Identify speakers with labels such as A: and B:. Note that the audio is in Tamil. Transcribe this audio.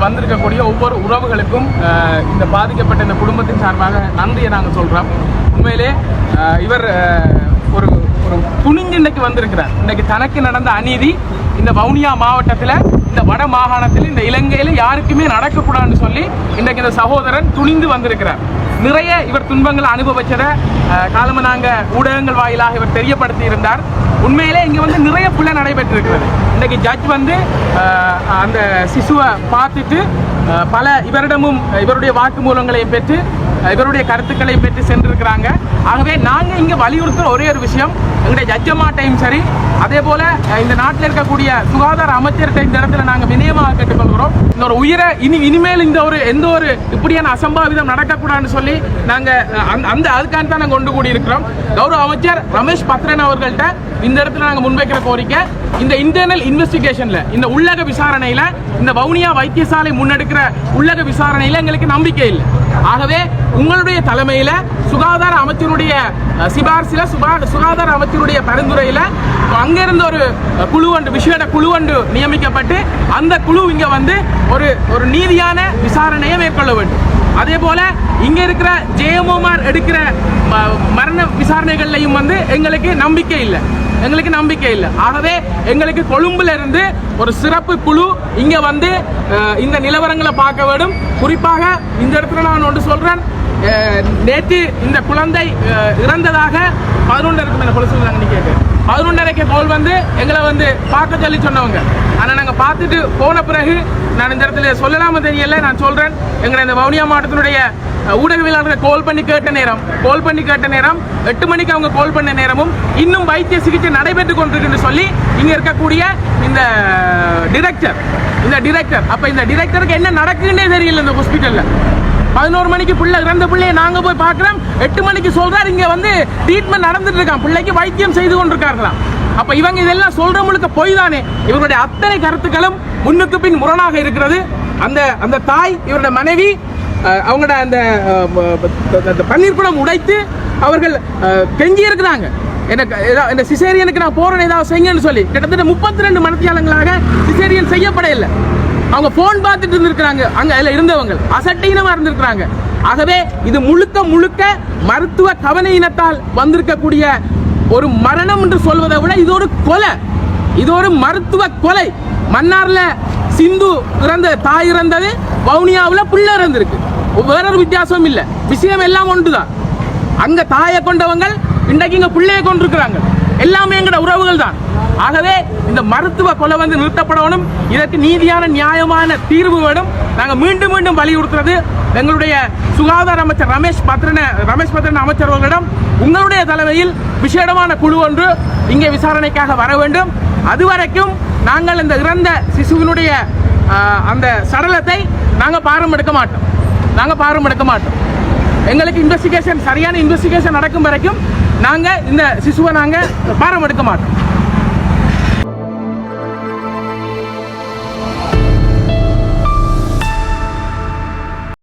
A: இங்கே வந்திருக்கக்கூடிய ஒவ்வொரு உறவுகளுக்கும் இந்த பாதிக்கப்பட்ட இந்த குடும்பத்தின் சார்பாக நன்றியை நாங்கள் சொல்கிறோம் உண்மையிலே இவர் ஒரு ஒரு துணிஞ்சு இன்றைக்கு வந்திருக்கிறார். இன்றைக்கு தனக்கு நடந்த அநீதி இந்த வவுனியா மாவட்டத்தில் இந்த வட மாகாணத்தில் இந்த இலங்கையில் யாருக்குமே நடக்கக்கூடாதுன்னு சொல்லி இன்றைக்கு இந்த சகோதரன் துணிந்து வந்திருக்கிறார். நிறைய இவர் துன்பங்களை அனுபவிச்சதை அஹ், நாங்கள் ஊடகங்கள் வாயிலாக இவர் தெரியப்படுத்தி இருந்தார் உண்மையிலே இங்கே வந்து நிறைய புள்ள நடைபெற்றிருக்கிறது. இன்றைக்கு ஜட்ஜ் வந்து அந்த சிசுவை பார்த்துட்டு பல இவரிடமும் இவருடைய வாக்குமூலங்களையும் பெற்று இவருடைய கருத்துக்களையும் பெற்று சென்றிருக்கிறாங்க. ஆகவே நாங்கள் இங்கே வலியுறுத்துகிற ஒரே ஒரு விஷயம் எங்களுடைய ஜட்ஜமாட்டையும் சரி. அதே போல இந்த நாட்டில் இருக்கக்கூடிய சுகாதார அமைச்சர்கிட்ட இந்த இடத்துல நாங்கள் வினயமாக கேட்டுக்கொள்கிறோம். இந்த ஒரு உயிரை இனி இனிமேல் இந்த ஒரு எந்த ஒரு இப்படியான அசம்பாவிதம் நடக்கக்கூடாதுன்னு சொல்லி நாங்கள் அந்த அந்த அதுக்காக தான் நாங்கள் கொண்டு கூடி இருக்கிறோம் கௌரவ அமைச்சர் ரமேஷ் பத்ரன் அவர்கள்ட்ட இந்த இடத்துல நாங்கள் முன்வைக்கிற கோரிக்கை இந்த இன்டர்னல் இன்வெஸ்டிகேஷன்ல இந்த உள்ளக விசாரணையில் இந்த வவுனியா வைத்தியசாலை முன்னெடுக்கிற உள்ளக விசாரணையில் எங்களுக்கு நம்பிக்கை இல்லை. ஆகவே உங்களுடைய தலைமையில் சுகாதார அமைச்சருடைய அஹ், சுகாதார அமைச்சர் அமைச்சருடைய பரிந்துரையில் அங்கிருந்து ஒரு குழு ஒன்று விசேட குழு ஒன்று நியமிக்கப்பட்டு அந்த குழு இங்கே வந்து ஒரு ஒரு நீதியான விசாரணையை மேற்கொள்ள வேண்டும். அதே போல இங்க இருக்கிற ஜெயமோமார் எடுக்கிற ம- மரண விசாரணைகள்லையும் வந்து எங்களுக்கு நம்பிக்கை இல்லை. எங்களுக்கு நம்பிக்கை இல்லை. ஆகவே எங்களுக்கு கொழும்புல இருந்து ஒரு சிறப்பு குழு இங்க வந்து இந்த நிலவரங்களை பார்க்க வேண்டும். குறிப்பாக இந்த இடத்துல நான் ஒன்று சொல்றேன். நேற்று இந்த குழந்தை இறந்ததாக பதினொன்றரைக்கு மேலே கொலை சொல்லுறாங்க நீ பதினொன்றரைக்கு கோல் வந்து எங்களை வந்து பார்க்க சொல்லி சொன்னவங்க. ஆனால் நாங்கள் பார்த்துட்டு போன பிறகு நான் இந்த இடத்துல சொல்லலாம தெரியல நான் சொல்கிறேன் எங்களை இந்த வவுனியா மாவட்டத்தினுடைய ஊடகவியலாளர்களை ஊடகவியலாளர்கள் பண்ணி கேட்ட நேரம் கோல் பண்ணி கேட்ட நேரம் எட்டு மணிக்கு அவங்க கோல் பண்ண நேரமும் இன்னும் வைத்திய சிகிச்சை நடைபெற்று கொண்டிருக்குன்னு சொல்லி இங்கே இருக்கக்கூடிய இந்த டிரெக்டர் இந்த டிரெக்டர் அப்போ இந்த டிரெக்டருக்கு என்ன நடக்குதுன்னே தெரியல இந்த ஹாஸ்பிட்டலில் பதினோரு மணிக்கு பிள்ளை இறந்த பிள்ளையை நாங்கள் போய் பார்க்குறோம். எட்டு மணிக்கு சொல்கிறார் இங்கே வந்து ட்ரீட்மெண்ட் நடந்துட்டு இருக்கான் பிள்ளைக்கு வைத்தியம் செய்து கொண்டிருக்கார்களாம். அப்போ இவங்க இதெல்லாம் சொல்கிற முழுக்க பொய் தானே இவருடைய அத்தனை கருத்துக்களும் முன்னுக்கு பின் முரணாக இருக்கிறது. அந்த அந்த தாய் இவருடைய மனைவி அவங்களோட அந்த பன்னீர் குடம் உடைத்து அவர்கள் கெஞ்சி இருக்கிறாங்க. எனக்கு ஏதா- இந்த சிசேரியனுக்கு நான் போகிறேன் ஏதாவது செய்யுங்கன்னு சொல்லி. கிட்டத்தட்ட முப்பத்தி ரெண்டு மனத்தியாளங்களாக சிசேரியன் செய்யப்பட இல்லை அவங்க போன் பார்த்துட்டு இருந்திருக்கிறாங்க. அங்க அதுல இருந்தவங்க. அசட்டீனமா இருந்திருக்கிறாங்க. ஆகவே இது முழுக்க முழுக்க மருத்துவ கவனையினத்தால் வந்திருக்கக்கூடிய ஒரு மரணம் என்று சொல்வதை விட இது ஒரு கொலை. இது ஒரு மருத்துவ கொலை. மன்னார்ல சிந்து இறந்த தாய் இறந்தது வவுனியாவில் பிள்ளை இறந்திருக்கு. வேறொரு வித்தியாசமும் இல்லை. விஷயம் எல்லாம் ஒன்றுதான். அங்கே தாயை கொண்டவங்க இன்றைக்கு இங்கே பிள்ளையை கொண்டிருக்கிறாங்க. எல்லாமே எங்களோட உறவுகள் தான் ஆகவே இந்த மருத்துவ கொலை வந்து நிறுத்தப்படணும். இதற்கு நீதியான நியாயமான தீர்வு வேணும். நாங்கள் மீண்டும் மீண்டும் வலியுறுத்துறது எங்களுடைய சுகாதார அமைச்சர் ரமேஷ் பத்ரன ரமேஷ் பத்ரன் அமைச்சர் அவர்களிடம். உங்களுடைய தலைமையில் விசேடமான குழு ஒன்று இங்கே விசாரணைக்காக வர வேண்டும். அதுவரைக்கும் நாங்கள் இந்த இறந்த சிசுவினுடைய அந்த சடலத்தை நாங்கள் பாரம் எடுக்க மாட்டோம். நாங்கள் பாரம் எடுக்க மாட்டோம். எங்களுக்கு இன்வெஸ்டிகேஷன் சரியான இன்வெஸ்டிகேஷன் நடக்கும் வரைக்கும் நாங்கள் இந்த சிசுவை நாங்கள் பாரம் எடுக்க மாட்டோம்.